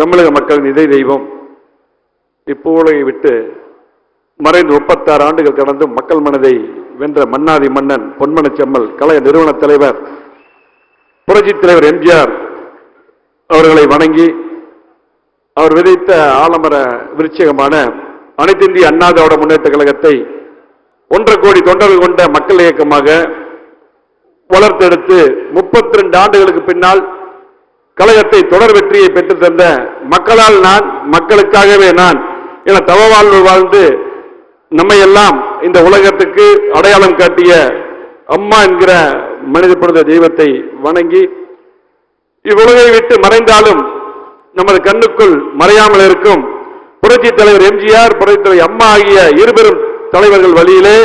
தமிழக மக்களின் இதய தெய்வம். இப்பூலையை விட்டு மறைந்து முப்பத்தாறு ஆண்டுகள் கடந்து மக்கள் மனதை வென்ற மன்னாதி மன்னன் பொன்மனச்செம்மல் செம்மல் கழக நிறுவன தலைவர் புரட்சித் தலைவர் எம்ஜிஆர் அவர்களை வணங்கி அவர் விதைத்த ஆலமர விருட்சகமான அனைத்து இந்திய அண்ணா திராவிட முன்னேற்ற கழகத்தை ஒன்றரை கோடி தொண்டர்கள் கொண்ட மக்கள் இயக்கமாக வளர்த்தெடுத்து முப்பத்தி ரெண்டு ஆண்டுகளுக்கு பின்னால் கழகத்தை தொடர் வெற்றியை பெற்று தந்த மக்களால் நான் மக்களுக்காகவே நான் என தவ வாழ்வு வாழ்ந்து நம்மை எல்லாம் இந்த உலகத்துக்கு அடையாளம் காட்டிய அம்மா என்கிற மனித புனித தெய்வத்தை வணங்கி இவ்வுலகை விட்டு மறைந்தாலும் நமது கண்ணுக்குள் மறையாமல் இருக்கும் புரட்சி தலைவர் எம்ஜிஆர் புரட்சி தலைவர் அம்மா ஆகிய இருபெரும் தலைவர்கள் வழியிலே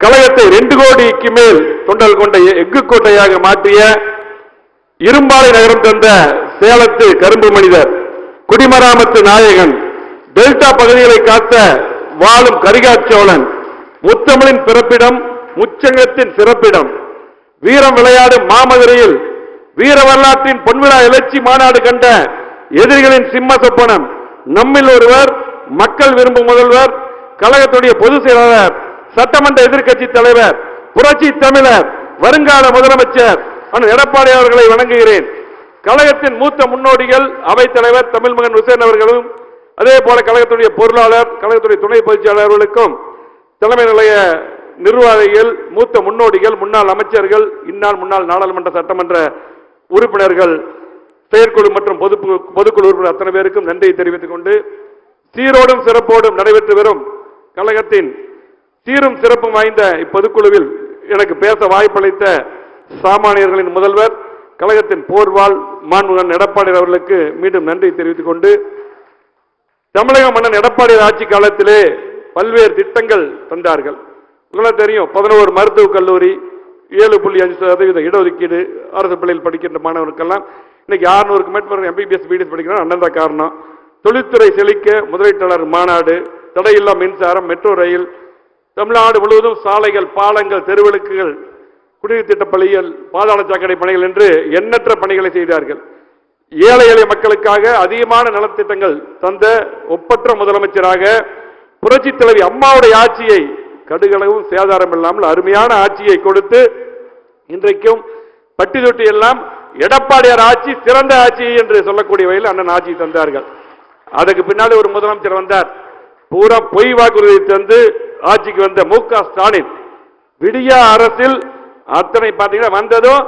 கழகத்தை ரெண்டு கோடிக்கு மேல் தொண்டல் கொண்ட எஃகு கோட்டையாக மாற்றிய இரும்பாலை நகரம் தந்த சேலத்து கரும்பு மனிதர் குடிமராமத்து நாயகன் டெல்டா பகுதிகளை காத்த வாழும் கரிகாச்சோழன் முத்தமிழின் பிறப்பிடம் முச்சங்கத்தின் சிறப்பிடம். வீரம் விளையாடும் மாமதுரையில் வீர வரலாற்றின் பொன்விழா எழுச்சி மாநாடு கண்ட எதிரிகளின் சிம்ம சொப்பனம். நம்மில் ஒருவர் மக்கள் விரும்பும் முதல்வர் கழகத்துடைய பொதுச் செயலாளர் சட்டமன்ற எதிர்க்கட்சி தலைவர் புரட்சி தமிழர் வருங்கால முதலமைச்சர் நான் எடப்பாடி அவர்களை வணங்குகிறேன். கழகத்தின் மூத்த முன்னோடிகள் அவைத் தலைவர் தமிழ்மகன் ஹுசேன் அவர்களும் அதே போல கழகத்துடைய பொருளாளர் கழகத்துடைய துணை பயிற்சியாளர்களுக்கும் தலைமை நிலைய நிர்வாகிகள் மூத்த முன்னோடிகள் முன்னாள் அமைச்சர்கள் இந்நாள் முன்னாள் நாடாளுமன்ற சட்டமன்ற உறுப்பினர்கள் செயற்குழு மற்றும் பொதுப்பு பொதுக்குழு உறுப்பினர் அத்தனை பேருக்கும் நன்றியை தெரிவித்துக் கொண்டு சீரோடும் சிறப்போடும் நடைபெற்று வரும் கழகத்தின் சீரும் சிறப்பும் வாய்ந்த இப்பொதுக்குழுவில் எனக்கு பேச வாய்ப்பளித்த சாமானியர்களின் முதல்வர் கழகத்தின் போர்வாள் மாண்புகன் எடப்பாடி அவர்களுக்கு மீண்டும் நன்றி தெரிவித்துக் கொண்டு தமிழக மன்னன் எடப்பாடி ஆட்சி காலத்திலே பல்வேறு திட்டங்கள் தந்தார்கள். உங்களுக்கு தெரியும் பதினோரு மருத்துவக் கல்லூரி ஏழு புள்ளி அஞ்சு சதவீத இடஒதுக்கீடு அரசு பள்ளியில் படிக்கின்ற மாணவர்களுக்கெல்லாம் இன்னைக்கு அறுநூறுக்கு மேற்பட்ட எம்பிபிஎஸ் பிடிஎஸ் படிக்கிறாங்க. அண்ணன் தான் காரணம். தொழில்துறை செழிக்க முதலீட்டாளர் மாநாடு தடையில்லா மின்சாரம் மெட்ரோ ரயில் தமிழ்நாடு முழுவதும் சாலைகள் பாலங்கள் தெருவிளக்குகள் குடிநீர் திட்ட பணிகள் பாதாள சாக்கடை பணிகள் என்று எண்ணற்ற பணிகளை செய்தார்கள். ஏழை எளிய மக்களுக்காக அதிகமான நலத்திட்டங்கள் தந்த ஒப்பற்ற முதலமைச்சராக புரட்சி தலைவி அம்மாவுடைய ஆட்சியை கடுகளவும் சேதாரம் இல்லாமல் அருமையான ஆட்சியை கொடுத்து இன்றைக்கும் பட்டி தொட்டி எல்லாம் எடப்பாடியார் ஆட்சி சிறந்த ஆட்சி என்று சொல்லக்கூடிய வகையில் அண்ணன் ஆட்சி தந்தார்கள். அதுக்கு பின்னாடி ஒரு முதலமைச்சர் வந்தார். பூரா பொய் வாக்குறுதி தந்து ஆட்சிக்கு வந்த மு க ஸ்டாலின். விடியா அரசில் அத்தனை பார்த்தீங்கன்னா வந்ததும்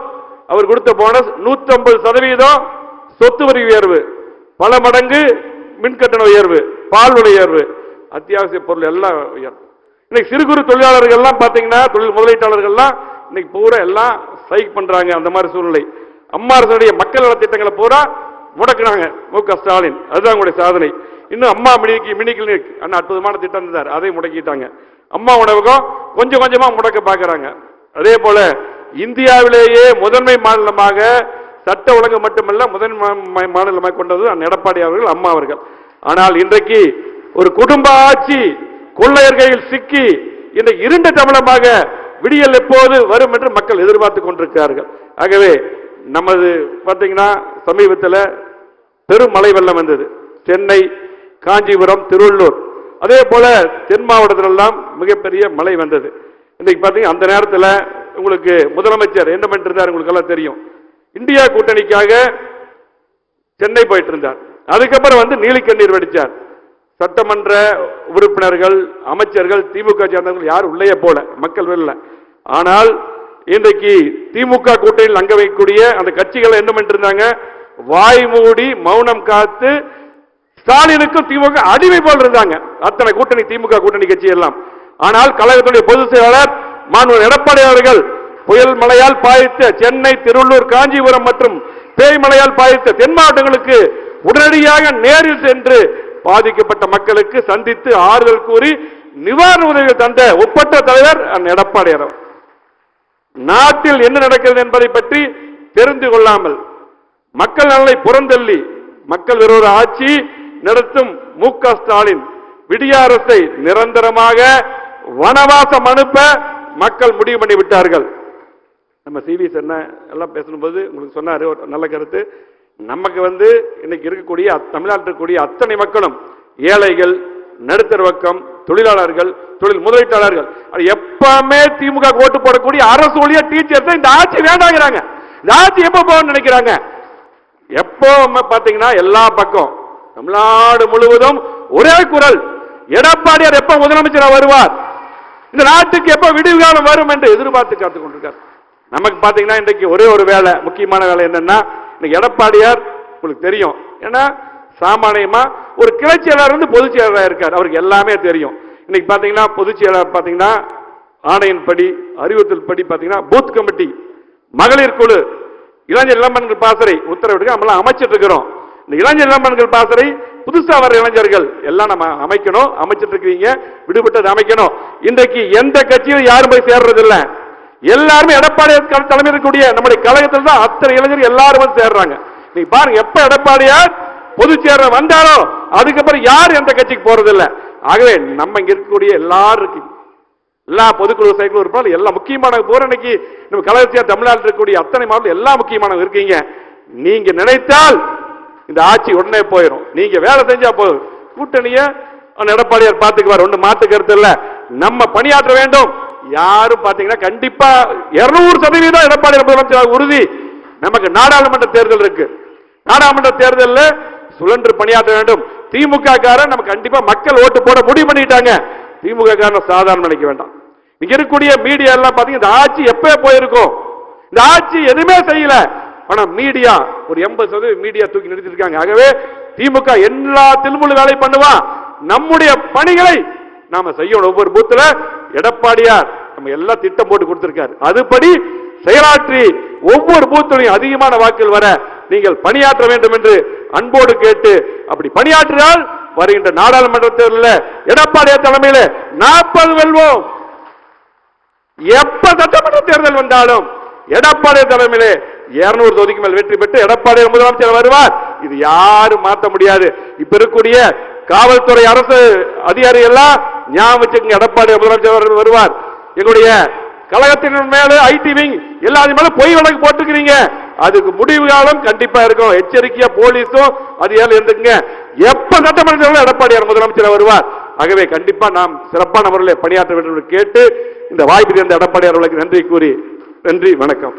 அவர் கொடுத்த போனஸ் 150 சதவீதம் சொத்து வரி உயர்வு. பல மடங்கு மின்கட்டண உயர்வு பால் விலை உயர்வு அத்தியாவசிய பொருள் எல்லாம் உயர்வு இன்னைக்கு சிறு குறு தொழிலாளர்கள்லாம் பார்த்தீங்கன்னா தொழில் முதலீட்டாளர்கள்லாம் இன்னைக்கு பூரா எல்லாம் ஸ்ட்ரைக் பண்றாங்க அந்த மாதிரி சூழ்நிலை. அம்மா அரசுடைய மக்கள் நலத்திட்டங்களை பூரா முடக்குனாங்க. மு க ஸ்டாலின். அதுதான் உங்களுடைய சாதனை. இன்னும் அம்மா மினி மினி கிளினிக் அண்ணா அற்புதமான திட்டம் இருந்தார் அதை முடக்கிட்டாங்க. அம்மா உணவகம் கொஞ்சம் கொஞ்சமாக முடக்க பார்க்குறாங்க அதே போல இந்தியாவிலேயே முதன்மை மாநிலமாக சட்ட ஒழுங்கு மட்டுமல்ல முதன்மை மாநிலமாக கொண்டது எடப்பாடி அவர்கள் அம்மா அவர்கள். ஆனால் இன்றைக்கு ஒரு குடும்ப ஆட்சி கொள்ளையர்கையில் சிக்கி இந்த இருண்ட தமிழமாக விடியல் எப்போது வரும் என்று மக்கள் எதிர்பார்த்து கொண்டிருக்கிறார்கள். ஆகவே நமது பார்த்தீங்கன்னா சமீபத்தில் பெரும் மழை வெள்ளம் வந்தது. சென்னை காஞ்சிபுரம் திருவள்ளூர். அதே போல தென் மாவட்டத்திலெல்லாம் மிகப்பெரிய மழை வந்தது. இன்னைக்கு பார்த்தீங்கன்னா அந்த நேரத்தில் உங்களுக்கு முதலமைச்சர் என்ன பண்ணிருந்தார் உங்களுக்கு எல்லாம் தெரியும். இந்தியா கூட்டணிக்காக சென்னை போயிட்டு இருந்தார் அதுக்கப்புறம் வந்து நீலிக்கண்ணீர் வெடிச்சார். சட்டமன்ற உறுப்பினர்கள் அமைச்சர்கள் திமுக சேர்ந்தவர்கள் யாரும் உள்ளே போல மக்கள் வெளில. ஆனால் இன்றைக்கு திமுக கூட்டணியில் அங்க வைக்கக்கூடிய அந்த கட்சிகள் என்ன பண்ணிருந்தாங்க வாய் மூடி மௌனம் காத்து ஸ்டாலினுக்கும் திமுக அடிமை போல் இருந்தாங்க. அத்தனை கூட்டணி திமுக கூட்டணி கட்சி எல்லாம். ஆனால் கழகத்துடைய பொதுச் செயலாளர் மாணவர் எடப்பாடி அவர்கள் புயல் மழையால் பாதித்த சென்னை திருவள்ளூர் காஞ்சிபுரம் மற்றும் தேய்மலையால் பாதித்த தென் மாவட்டங்களுக்கு உடனடியாக நேரில் சென்று பாதிக்கப்பட்ட மக்களுக்கு சந்தித்து ஆறுதல் கூறி நிவாரண உதவிகள் தந்த ஒப்பற்ற தலைவர் எடப்பாடி அவர். நாட்டில் என்ன நடக்கிறது என்பதை பற்றி தெரிந்து கொள்ளாமல் மக்கள் நலனை புறந்தள்ளி மக்கள் விரோத ஆட்சி நடத்தும் மு க ஸ்டாலின் விடிய அரசை நிரந்தரமாக வனவாசம் அனுப்ப மக்கள் முடிவு பண்ணி விட்டார்கள். நம்ம சிவி என்ன எல்லாம் பேசும்போது உங்களுக்கு சொன்னார் ஒரு நல்ல கருத்து. நமக்கு வந்து இன்னைக்கு இருக்கக்கூடிய தமிழ்நாட்டில் இருக்கக்கூடிய அத்தனை மக்களும் ஏழைகள் நடுத்தர் வர்க்கம் தொழிலாளர்கள் தொழில் முதலீட்டாளர்கள் எப்பவுமே திமுக ஓட்டு போடக்கூடிய அரசு ஒழிய டீச்சர்ஸ் இந்த ஆட்சி வேண்டாங்கிறாங்க. இந்த ஆட்சி எப்ப போகணும்னு நினைக்கிறாங்க? எப்போ பாத்தீங்கன்னா எல்லா பக்கம் தமிழ்நாடு முழுவதும் ஒரே குரல். எடப்பாடியார் எப்ப முதலமைச்சராக வருவார்? இந்த நாட்டுக்கு எப்ப விடுவிகாலம் வரும் என்று எதிர்பார்த்து காத்து கொண்டிருக்கார். நமக்கு பாத்தீங்கன்னா இன்றைக்கு ஒரே ஒரு வேலை முக்கியமான வேலை என்னன்னா இன்னைக்கு எடப்பாடியார் உங்களுக்கு தெரியும். ஏன்னா சாமானியமா ஒரு கிளை செயலாளர் வந்து பொதுச் செயலாளராக இருக்கார். அவருக்கு எல்லாமே தெரியும். இன்னைக்கு பாத்தீங்கன்னா பொதுச் செயலாளர் பாத்தீங்கன்னா ஆணையின்படி அறிவுறுத்தல் படி பாத்தீங்கன்னா பூத் கமிட்டி மகளிர் குழு இளைஞர் இளம்பெண்கள் பாசறை உத்தரவிட்டு நம்மளாம் அமைச்சிட்டு இருக்கிறோம். இந்த இளைஞர் இளம்பெண்கள் பாசறை புதுசா வர இளைஞர்கள் எல்லாம் நம்ம அமைக்கணும் அமைச்சிட்டு இருக்கிறீங்க விடுபட்டது அமைக்கணும். இன்றைக்கு எந்த கட்சியும் யாரும் போய் சேர்றது இல்ல எல்லாருமே எடப்பாடி தலைமையில் இருக்கக்கூடிய நம்முடைய கழகத்தில் தான் அத்தனை இளைஞர்கள் எல்லாரும் வந்து சேர்றாங்க. நீ பாருங்க எப்ப எடப்பாடியார் பொதுச் சேர வந்தாரோ அதுக்கப்புறம் யார் எந்த கட்சிக்கு போறது இல்ல ஆகவே நம்ம இங்க இருக்கக்கூடிய எல்லாரும் எல்லா பொதுக்குழு சைக்கிள் இருப்பாலும் எல்லா முக்கியமான போற இன்னைக்கு நம்ம கலைஞர் தமிழ்நாட்டில் இருக்கக்கூடிய அத்தனை மாவட்டம் எல்லா முக்கியமானவங்க இருக்கீங்க. நீங்க நினைத்தால் இந்த ஆட்சி உடனே போயிடும் நீங்க வேலை செஞ்சா போதும். கூட்டணிய அந்த எடப்பாடியார் பாத்துக்குவார் ஒண்ணு மாத்து கருத்து இல்ல. நம்ம பணியாற்ற வேண்டும். யாரும் பாத்தீங்கன்னா கண்டிப்பா 200 சதவீதம் எடப்பாடி உறுதி. நமக்கு நாடாளுமன்ற தேர்தல் இருக்கு. நாடாளுமன்ற தேர்தலில் சுழன்று பணியாற்ற வேண்டும். திமுக காரன் நம்ம கண்டிப்பா மக்கள் ஓட்டு போட முடிவு பண்ணிட்டாங்க. திமுக காரன் சாதாரண நினைக்க வேண்டாம். இங்க இருக்கக்கூடிய மீடியா எல்லாம் பாத்தீங்கன்னா இந்த ஆட்சி எப்ப போயிருக்கும்? இந்த ஆட்சி எதுவுமே செய்யல. ஆனா மீடியா ஒரு எண்பது சதவீதம் மீடியா தூக்கி நிறுத்திருக்காங்க. ஆகவே திமுக எல்லா தில்முழு வேலை பண்ணுவா. நம்முடைய பணிகளை நாம செய்யணும். ஒவ்வொரு பூத்துல எடப்பாடியார் நம்ம எல்லாம் திட்டம் போட்டு கொடுத்திருக்காரு. அதுபடி செயலாற்றி ஒவ்வொரு பூத்துலையும் அதிகமான வாக்குகள் வர நீங்கள் பணியாற்ற வேண்டும் என்று அன்போடு கேட்டு அப்படி பணியாற்றினால் வருகின்ற நாடாளுமன்ற தேர்தலில் எடப்பாடியார் தலைமையில் நாற்பது வெல்வோம். எப்ப சட்டமன்ற தேர்தல் வந்தாலும் எடப்பாடி தலைமையிலே 200 தொகுதிக்கு மேல் வெற்றி பெற்று எடப்பாடி முதலமைச்சர் வருவார். இது யாரும் மாற்ற முடியாது. இப்ப இருக்கக்கூடிய காவல்துறை அரசு அதிகாரி எல்லாம் ஞாபகம் வச்சுக்கங்க எடப்பாடி முதலமைச்சர் வருவார். எங்களுடைய கழகத்தின் மேல ஐடி விங் எல்லாத்தையும் மேல பொய் வழக்கு போட்டுக்கிறீங்க அதுக்கு முடிவு காலம் கண்டிப்பா இருக்கும். எச்சரிக்கையா போலீஸும் அதிகாரம் இருந்துக்குங்க. எப்ப சட்டமன்றத்தில் எடப்பாடியார் முதலமைச்சர் வருவார். ஆகவே கண்டிப்பா நாம் சிறப்பான முறையில் பணியாற்ற வேண்டும் என்று கேட்டு இந்த வாய்ப்பு தந்த எடப்பாடியார் அவர்களுக்கு நன்றி கூறி நன்றி வணக்கம்.